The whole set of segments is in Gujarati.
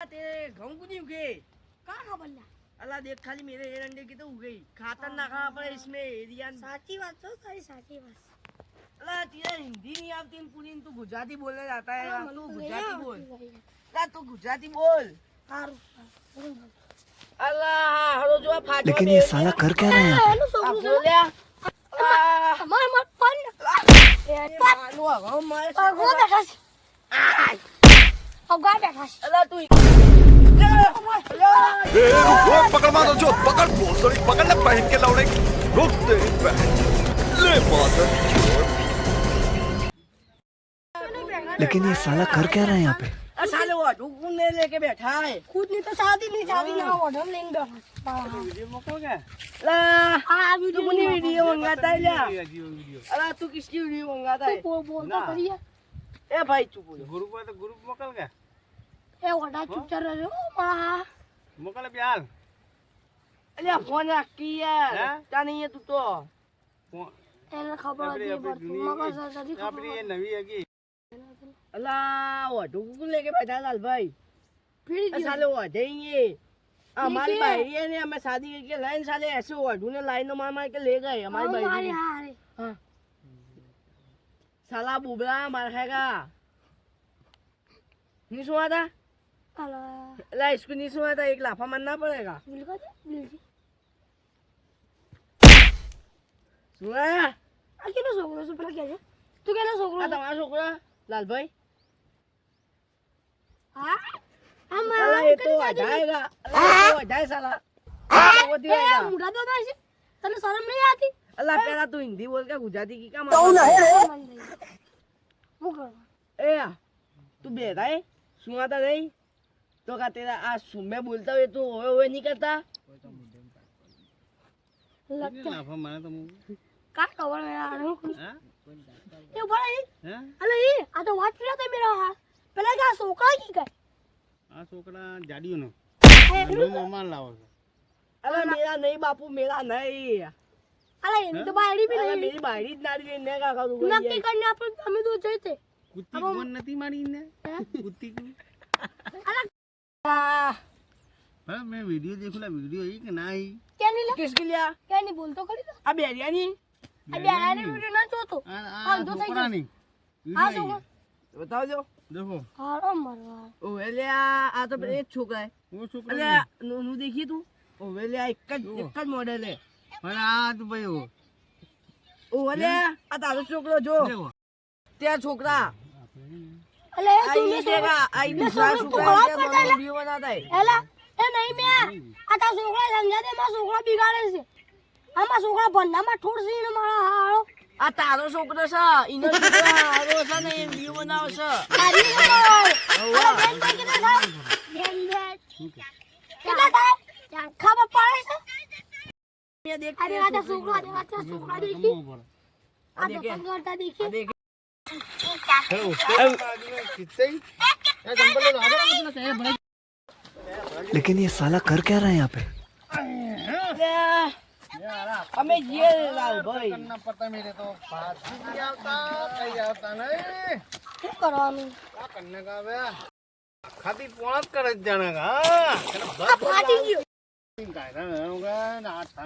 तेरे घऊं को नहीं उगे कहाँ खबर ला अल्लाह देख खाली मेरे एरंडे की तो उगे खातर ना खा पड़े इसमें एरिया साची बात तो सारी साची बात अल्लाह तेरा हिंदी नहीं आती इन पूरी तू गुजराती बोलने जाता है हाँ, तू મને તો गुजराती નહીં बोल આવડતું ભાઈ. अल्लाह तू गुजराती बोल સારું, સારું. अल्लाह हरो जो आ फाटवा लेकिन ये साला कर क्या रहा है यहाँ આ એનું आ છોકરું છે. बोल्या आ અમારે માર પણ मानो हम मारे આ ગો બેઠા છે આ ગા બેઠા છે अल्लाह तू ए, रुक रुक पकड़ मारो जो पकड़ भोसड़ी पकड़ ले पहन के लौड़े रुक तेरी बहन ले मादर लेकिन ये साला कर क्या रहा है यहाँ पे आ साले वो ढुकुन ने लेके बैठा है ખુદ ની તો શાદી નહીં શાદી ના ઓર્ડર લઈને બેઠા છે હા, अल्लाह હા આ तू વિડિયો मुनी वीडियो मंगाता है क्या अल्लाह तू किसकी वीडियो मंगाता है બોલ બોલ તો કરીએ ए भाई चुप हो जा ગ્રુપ હોય તો ગ્રુપ મોકલ કે એ ઓડા ચૂપચાપ રહેજો મારા. મોકલે બ્યાલ અલ્યા ફોન રાખી યાર. તા નહીં તું તો? એને ખબર હતી પણ આપણી એ નવી હકી અલા ઓઢું ગુલે કે બેઠા લાલભાઈ ફીરી સાલે ઓઢેંગે અમારી બાયરી ને અમે શાદી કે લઈને સાલે એસે ઓઢું ને લાઈનો માર માર કે લે ગઈ અમારી બાયરી હા સાલા બુબલા માર ખાયગા અલા સ્કૂલની શું હતા એક લાફા માર ના પડેગા શું આ કેનો છોકરો છે? પેલા કે છે તું કેનો છોકરો આ તમારો છોકરો? લાલભાઈ? હા? અમારા એ તો અઢાયગા અલા અઢાય સાલા. મોટા તો છે. તને શરમ નહીં આવતી? અલા પેલા તું હિન્દી બોલ કે ગુજરાતી કી કામ તો ના એ તું બેરાય શું આતા રહી? तो का तेरा आज मैं बोलता हूँ तू तो ओए ओए नहीं करता। लगता ना फम माने तो का कवर मेरा आ रहा हूँ? ये बड़ा ही? हेलो ये हाँ? आ तो वाट रहा था मेरा हाथ। पहले का सोका की का आ सोकड़ा जाडियो नो मामा लाओ। अरे मेरा नहीं बापू मेरा नहीं। अरे ये हाँ? तो बाड़ी भी नहीं। मेरी बाड़ी ना दी ने का का करूँ? नक्की करने अपन हमें दो चाहिए थे। कुत्ती मन नहीं मारी ने हाँ? कुत्ती की अरे હા મેં વિડિયો દેખું લા વિડિયો ઈ કે ના ઈ કેની લે किसके लिया કેની બોલતો કરી તો अब बिरयानी આ બેરાની વિડિયો ના જોતો આ હા, આ જો થઈ છોકરાની આ વિડિયો છોકરો बताओ जो દેખો હારો મરવા ओ वेले आ आ तो एक छोकरा है ઓ છોકરા अरे नु नु देखी तू ओ वेले आ एक एक मॉडल है અને આ તો ભાઈ ઓ ओ वेले आ तारो छोकरो जो દેખો त्या छोकरा અલે તું ને દેગા આઈ ને સાસુ કાંઈ બીઓ ના થાય. એલા એ નહીં મે આ તા છોકરા સમજા દે માં છોકરા બિગાડે છે. આમાં છોકરા ભંડામાં ઠોડસી ને મારા હાળો. આ તારો છોકરો છે ઇનો છોકરો હારો છે ને એ બીઓ બનાવ છે. તારી બનાવ અરે બેન ભાઈ કેટલા થાય? બેન ભાઈ કેટલા થાય? ખબર છે? અરે આ છોકરો આ છોકરો દેખી. આ દુકાન કરતા દેખી. लेकिन ये साला कर क्या रहा है यहाँ पे? हमें ये लाल भाई। करना पड़ता मेरे तो नहीं करने का बे खाती पोंत कर जाने का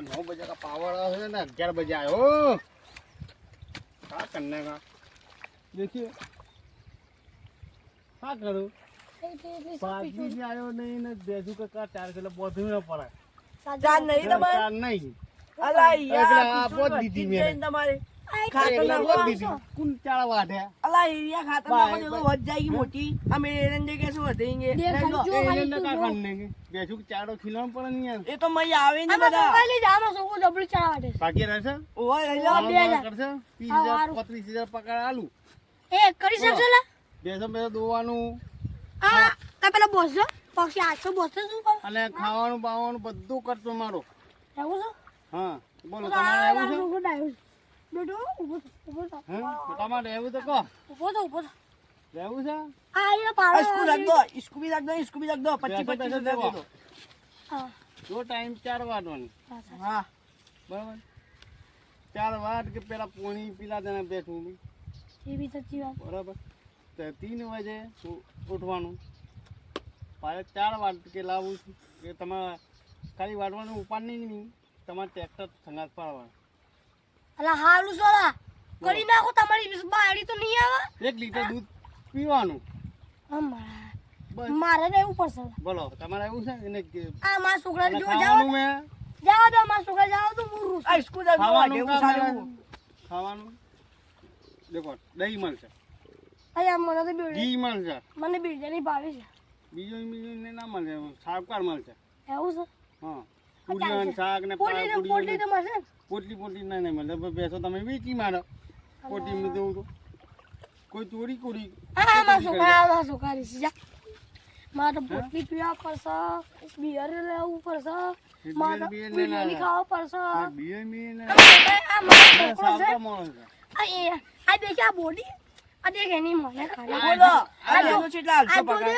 नौ बजे का पावर है ना ग्यारह बजे आयो क्या करने का? देखिए। क्या करूँ? पार्टी भी आयो नहीं ना देशू का का चार किलो बहुत ही ना पड़ा चार नहीं तो मैं चार नहीं। अलाई यार बहुत दीदी मेरे। तुम्हारे ખાતર નાખો કુંચાળ વાઢે અલા એરિયા ખાતર નાખો તો વધ જાયગી મોટી અમે એરંડે કેસે વધેંગે એરંડે કા ખાન લેંગે બેજુ ચાડો ખિલામ પર નહીં યાર એ તો મય આવે ને બધા અમે લઈ જાવ સો કો ડબલ ચાડે બાકી રહેશે ઓય લઈ લો 2000 કરશે 30000 35000 પકડ આલુ એ કરી શકશો લા? બેસો બેસો દોવાનું. આ તા પેલા બોસજો પછી આછો બોસજો શું કરો? અને ખાવાનું બાવાનું બધું કરતો મારો. એવું છો? હા બોલો તમારે એવું છે? ઊભો ડાયો બેટો ઊભો ઊભો તમારે એવું તો કહો. ઊભો તો ઊભો રહેવું છે? આ એ પાડો ઇસ્કુ રાખ દો ઇસ્કુ બી રાખ દો ઇસ્કુ બી રાખ દો 25 25 રૂપિયા હા. જો ટાઈમ ચાર વાગવાનો હા બરાબર? ચાર વાગ કે પેલા પાણી પીલા દેના બેઠું. એ બી સાચી વાત. બરાબર. તો તીન વાગે ઉઠવાનું. પાછા ચાર વાટ કે લાવું છું. કે તમારે ખાલી વાટવાનું ઉપાડ નહીં નહીં. તમારે ટ્રેક્ટર સંગાત પાડવાનું. અલા હાલું સોલા. કરી નાખો તમારી બાળી તો નહીં આવે? એક લીટર દૂધ પીવાનું. અમારા બસ. મારે રહેવું પડશે. બોલો તમારે એવું છે? એને આ મારા છોકરાને જો જાઓ ખાવાનું મેં. જાવ તો મારા છોકરા જાવ તો હું રૂસ. આ સ્કૂલ જવાનું ખાવાનું એવું કામ સારું મેં- ખાવાનું દેખો દહીં મળશે. અહીંયા મને તો ઘી મળશે. મને બિરયાની ભાવે છે. બીજો બીજો ને ના મળશે સાવકાર મળશે. એવું છે? હા. પૂરીઓ શાક ને પોટલી તો મળશે પોટલી પોટલી ના નહીં મળે. બેસો તમે વેચી મારો. પોટલી મેં દઉં તો. કોઈ ચોરી કોરી હા મારા છોકરા આ મારા છોકરા રીસી જા. મારે તો પોટલી પીવા પડશે બિયર લેવું પડશે મારે બિયર બિરયાની ખાવા પડશે. બિયર મી ને આ મારો છોકરો છે. આ એ આ દેખ આ બોડી આ દેખ એની મને ખાલી. બોલો. આ આ કેટલા હાલશો જો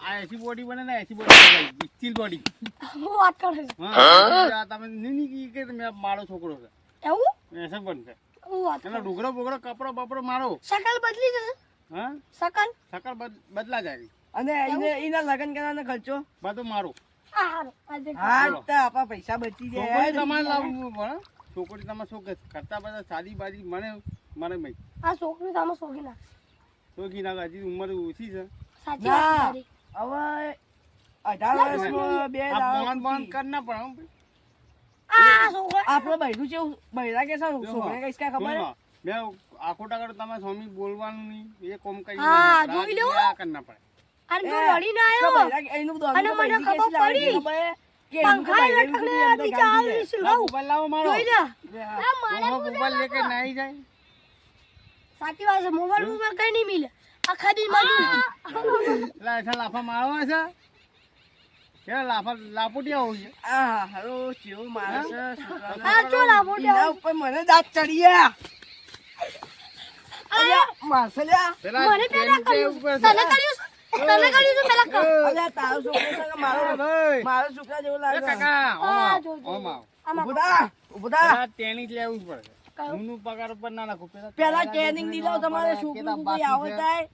આ એસી બોડી બને ને એસી બોડી સ્ટીલ બોડી. હું વાત કરે છે. હા તમે નીની કી કે મેં મારો છોકરો છે? એવું? એસે બનશે હું વાત એનો ડુગરો બુગરો કપડો બપડો મારો. શકલ બદલી જશે. હા? શકલ? સકર બદલા જાય અને એને એના લગ્ન કરવાનો ખર્ચો? બધું મારું. હા તો આપા પૈસા બચી જાય. તમારે લાવવું પણ છોકરી તમે શું કરતા બધા સાદી બાજી મને મને ભાઈ આ છોકરી તમે સોગી નાખ. છોકરી ના હજી ઉંમર ઓછી છે. સાચી વાત તારી. હવે અઢાર વર્ષમાં બે બોન બોન કર ના છોકરા આપણો બૈરું છે બૈરા કે સારું છોકરા કઈશ ખબર જો આખો ટાકર તમે સ્વામી બોલવાનું નહીં. એ કોમ કરી હા, જોઈ લો. પડે. આવ્યો. એનું અને મને ખબર પડી. પંખા લટકને છે. લાવો મારો. લે મારે મોબાઈલ લેકે જાય. સાચી વાત છે મોબાઈલ મોબાઈલ કઈ નહીં મિલે. આખા દી માં એટલે લાફા મારવા છે? કે લાફા લાપોટિયા હોય આ હારો ચેવો માણસ છે, આ ચો લાવો ઉપર મને દાંત ચડી ગયા અલ્યા, મારશે લ્યા. પેલા મને પેલા કર્યું ઉપર છે. છે. તને કર્યું તને કર્યું છે પેલા કર અલ્યા, તારો છોકરો છે મારો? મારો છોકરા જેવો લાગે. કાકા ઓમ આ આવ, જો, જો, ઓમ આવ. આમાં ઊભો થા, ઊભો થા. પેલા ટ્રેનિંગ જ લેવું જ પડે? હું પગાર ઉપર ના નાખું. પેલા પેલા ટ્રેનિંગ દીધો તમારે છોકરું કોઈ આવે છે.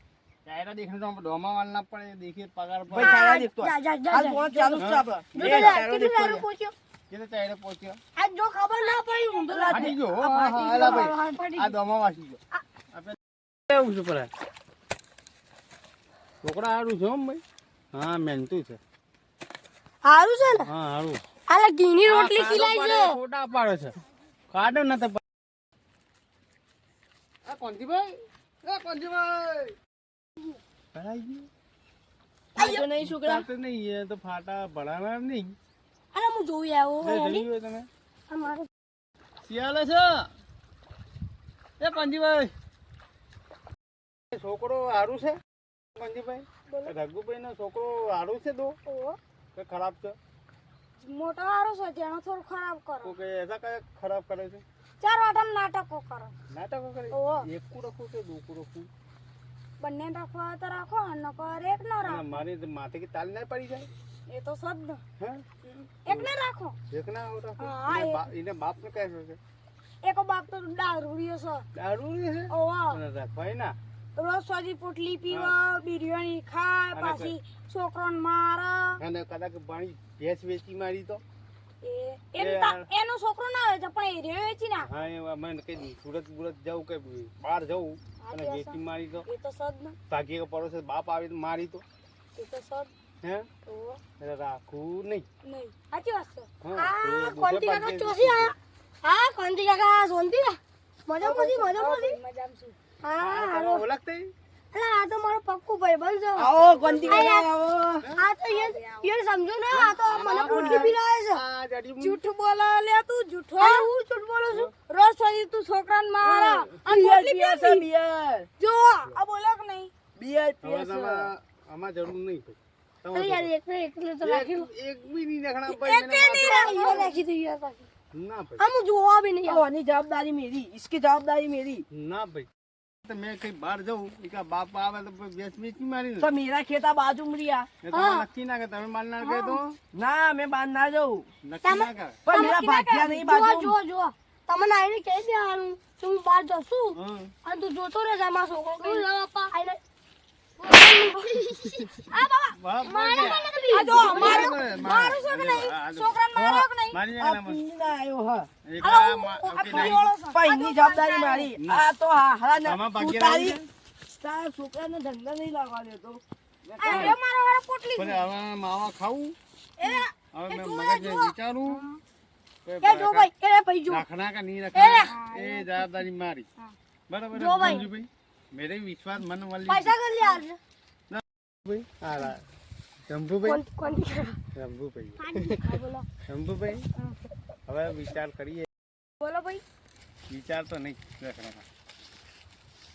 તો ડોમા ના પડે પગાર પર ભાઈ દેખતો ચાલુ આપણો. જો કેટલું કેટલે પહોંચ્યો? જો ખબર ના પડી લાગે. હો, આ હા, હા, એલા ભાઈ. આ ગયો. વાસી ગયો. આપણે કેવું છે પરા છોકરા સારું છે ભાઈ. હા મહેનતું છે. હારું છે ને? હા આલા ઘીની રોટલી ખીલાય છે ફોટા પાડે છે. કાઢો ન તો એ ગયું? આવજો નહીં છોકરા? તો નહીં એ તો ફાટા ભરાના નહીં. અરે હું જોઈ આવ્યો લે, જોયું તમે? શિયાળે છે? એ કોંજીભાઈ છોકરો સારું છે? કોંજીભાઈ રઘુભાઈ નો છોકરો સારું છે તો કે ખરાબ છે? મોટો હારો છે તેનો થોડું ખરાબ કરો. કે એસા કયા ખરાબ કરે છે? ચાર વાટા નાટકો કરો. નાટકો કરે? એક એકું રખું કે દોકું રખું બંને રાખવા તો રાખો ન નકર એક ના રાખો. મારે માથે કે તાલ ના પડી જાય? એ તો સદ હે? એક ને રાખો. એક ના રાખો? હા, એને બાપ ને કહે છે એકો બાપ તો દારૂડિયો છે. દારૂ ને છે ઓવા રાખવાય ના. રોજ સોજી પોટલી પીવા બિરયાની ખાય પાછી છોકરોને મારે. અને કદાચ પાણી ભેંસ વેચી મારી તા- એનો છોકરો ના આવે છે પણ એ રહ્યો છે ને હા એ મને કઈ સુરત બુરત જવું કે બહાર જવું અને વેચી મારી તો. એ તો સદ ના ભાગી કે પડોશ બાપ આવી તો મારી તો. એ તો સદ. હે? તો રાખવું નહીં. નહીં. સાચી વાત છે. આ કોંતી કાકા ચોસી આયા. હા કોંતી કાકા સોનતી ને મજા મજી મજા મજી હા હાલો. ઓળખતે આ તો મારો પક્કું ભાઈબંધ છે આવો કોંતી કાકા આવો આ તો યાર યાર સમજો ને આ તો મને પોટલી પીલાવે છે આ જડી જૂઠ બોલે લે તું જૂઠો હું જૂઠ બોલું છું રોજ સુધી તું છોકરાને મારે અને બિયર પોટલી પીએ છે પીએ બિયર જો આ બોલે કે નહીં બિયર હવે પીએ છે તમે આમાં જરૂર નહીં ભાઈ અરે યાર એકને એકલે તો રાખી લો એક બી નહીં દેખણા એક ભાઈ કે નહીં રાખી યો રાખી દઈ યાર રાખી ના ભાઈ આમ હું જોવા બી નહીં तो आनी जवाबदारी मेरी इसकी जवाबदारी मेरी ના ભાઈ તો મેં કઈ બહાર જવું કે બાપા આવે તો વેચ વેચ મારી તો મીરા ખેતા બાજુ મરિયા. નક્કી ના કે તમે માર ના કે તો? ના મેં બાંધ ના જવું નક્કી ના કે પણ મીરા ભાગ્યા નહીં બાજુ. જો જો તમને આઈને કહી દેવાનું કે હું બહાર જશું. અને તું જોતો રહેજે મારા છોકરો કે ના બાપા આઈને જવાબદારી મારી આ તો હારા ને ધંધા નહીં લાગવા દેતો માવા ખાવું હવે મગજ બરાબર. મેરે વિશ્વાસ મન વાલી પૈસા કરી યાર ભાઈ આ લા. શંભુભાઈ કોણ કોણ શંભુભાઈ હા બોલો શંભુભાઈ હવે વિચાર કરીએ બોલો ભાઈ વિચાર તો નહીં રાખના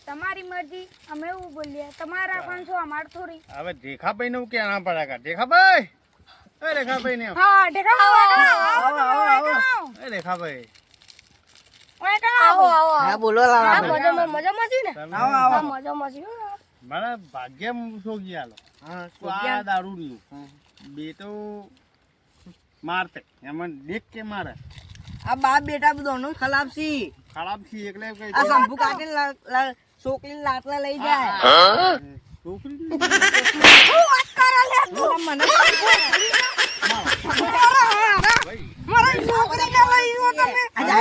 તમારી મરજી અમે એવું બોલીએ. તમારા પણ છો અમારે થોડી. હવે દેખાભાઈ નું ક્યાં પડે કા દેખાભાઈ! એ દેખાભાઈ ને હા દેખાભાઈ આવો આવો આવો. એ રેખાભાઈ આવો આવો હા બોલો લાલા મજામાં મજામાં છે ને? આવો આવો. મજામાં છે. મારા ભાગ્ય સોગી આલો. હા આ દારૂ લ્યું બે તો મારતે. એમાં દેખ કે મારે? આ બાપ બેટા દોનો ખરાબ છી. ખરાબથી એટલે કઈ આ સંભુ કાકે છોકરી લાકડા લઈ જાય. છોકરી મને ભાઈ